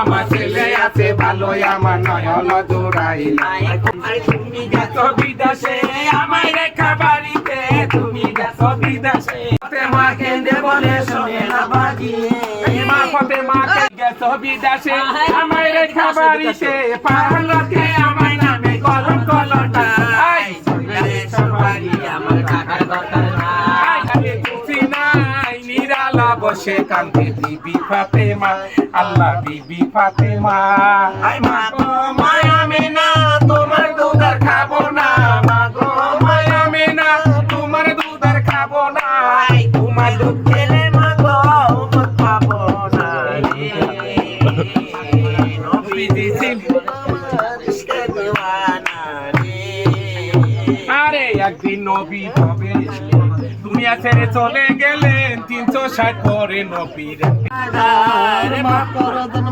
আমার ছেলে আছে ভালো আমার নয়ন জোড়াইল। তুমি গেছো বিদেশে আমার রেখা বাড়িতে। তুমি গেছো বিদেশে মা কেন্দ্রে বলে শোনে না মা ফতে মা গেছো বিদেশে আমায় রেখা বাড়িতে। পারলকে আমার নামে কলম বসে কান্দে বিবি ফাতেমা আল্লাহ বিবি ফাতেমা। আই মা গো মায়া মেনা তোমার দুধ আর খাব না। মা গো মায়া মেনা তোমার দুধ আর খাব না। তোমার দুধ ছেলে মা গো মুখ পাবো না নবীজি ছিল আরে একদিন নবী হবে। তুমি ছেড়ে চলে গেলেন তিনশো ষাট পরে নবীর।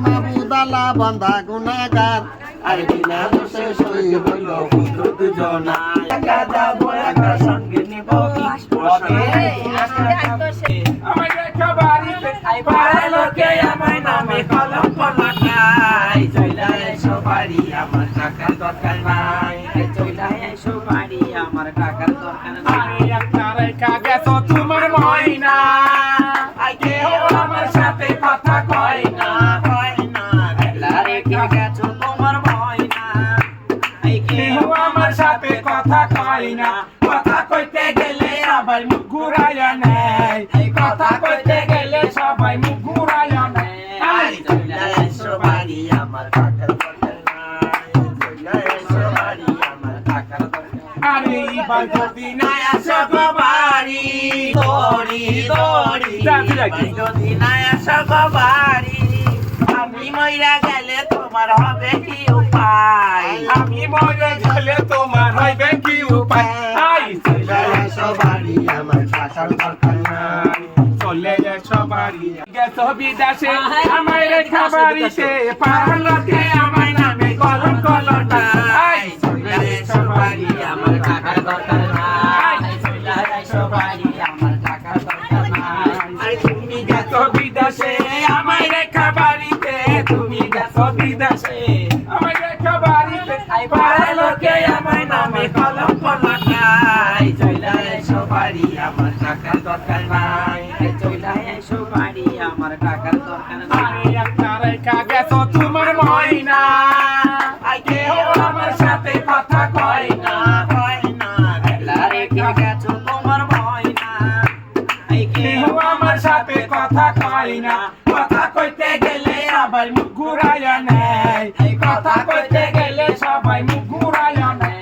মাবুদালা বান্ধা গুনাগার। আরে বিনা দোষে সই হইল হুজুর জনা একা যাব একা সঙ্গে নিব আমার দেখা বাড়িতে পাড়ার লোকে আমায় নামে কলম পলাটাই চইলা এসো বাড়ি আমার টাকার দরকার নাই এসো বাড়ি আমার টাকার দরকার নাই। আরে রেখা গেছো তোমার ময়না? আই কেউ আমার সাথে কথা কয় না? রেখে গেছো তোমার ময়না। কেহ কথা কথা কইতে গেলে আবার মুখ ঘুরাইয়া নেয়। কথা কইতে গেলে সবাই মুখ ঘুরাইয়া নেয়। আমার টাকার এবার যদি না আসো আসো বাড়ি। দড়ি দড়ি। যদি না আসো বাড়ি। আমি মইরা গেলে তোমার হবে কি উপায়? আমি মরে গেলে তোমার হইবে কি উপায়? আই চলে এসো বাড়ি আমার টাকার দরকার নাই। চলে এসো বাড়ি। গেছো বিদেশে আমায় রেখা বাড়িতে। পারলকে আমায় নামে কলম কলটা। বিদেশে আমায় রেখা বাড়িতে পাড়ার লোকে আমায় নামে কলম পলাটাই চইলা এসো বাড়ি আমার টাকার দরকার নাই চইলা এসো বাড়ি আমার টাকার দরকার নাই একটা রেখা গেছো তোমার ময়না কেউ আমার সাথে কথা কয় না কয় না রেখে গেছো তোমার ময়না কেউ আমার সাথে কথা কয় না কথা কইতে আবার মুখ ঘুরাইয়া নেয়। কথা কইতে গেলে সবাই মুখ ঘুরাইয়া নেয়।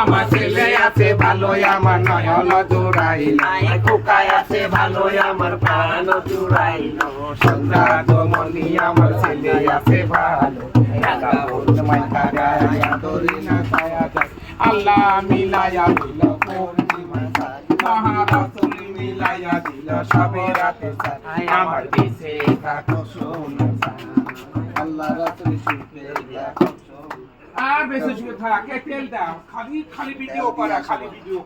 আমার ছেলে আছে ভালো আমার নয়ন জোড়াইল। কোকায় আছে ভালো আমার প্রাণ জুড়াইল। সন্ধ্যা দমনি আমার ছেলে আছে ভালো। আল্লাহ মিলায়া দিল মহারাসুল মিলাইয়া দিল সবে রাতে আমার দিছে থাকো শোনো আল্লাহ রাসুল দেখো আর বেশি শুয়ে থাক তেল দাও। খালি খালি ভিডিও করা, খালি ভিডিও